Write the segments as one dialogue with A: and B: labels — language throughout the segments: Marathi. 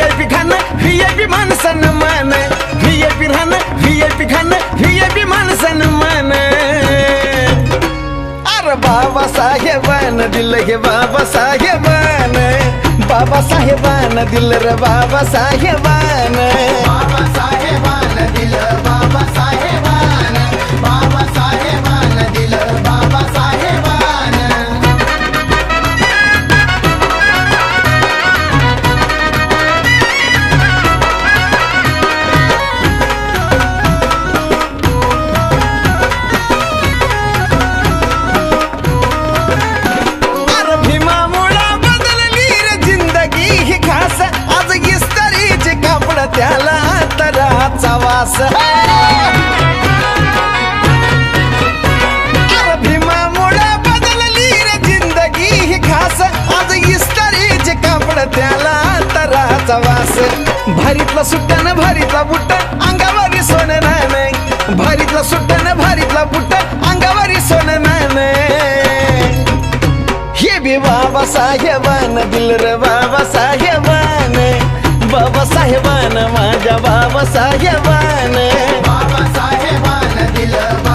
A: व्ही खाणं व्ही आय पी माणसानं मान व्ही आय पी राहणं व्ही आय पी खान व्ही आय पी माणसानं अरे बाबा साहेबान दिल हे बाबा साहेबान. बाबा साहेबान दिल रे बाबा साहेबान.
B: बाबा साहेबान दिल
A: तराचा वास अरे बदलली रे जिंदगी ही खास। आज इस्त्रीचे कापड त्याला तराचा वास। भारीतला सुट्टानं भारीतला बुट्ट अंगावरी सोनं नाणं भारीतला सुट्टानं भारीतला बुट्ट अंगावरी सोनं नाणं हे बी बाबा साहेबान दिल रे बाबा साहेबान बाबा साहेबान माझ्या बाबा साहेबान
B: बाबा साहेबान दिलं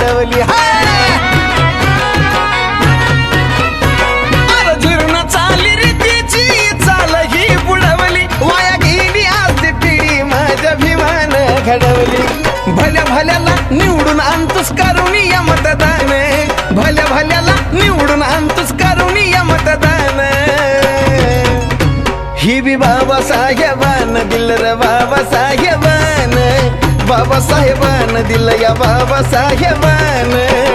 A: घडवली. हाय अरे जीर्ण चाली रीतीची चाल ही बुडवली. वाया गेली आज पिढी माझ्या भीमान घडवली. भल्या भल्याला निवडून आणतोस करून या मतदान. भल्या भल्याला निवडून आणतोस करून या मतदान. ही बी बाबा साहेबान दिल बाबासाहेबान बाबा साहेबान दिल या बाबासाहेबान.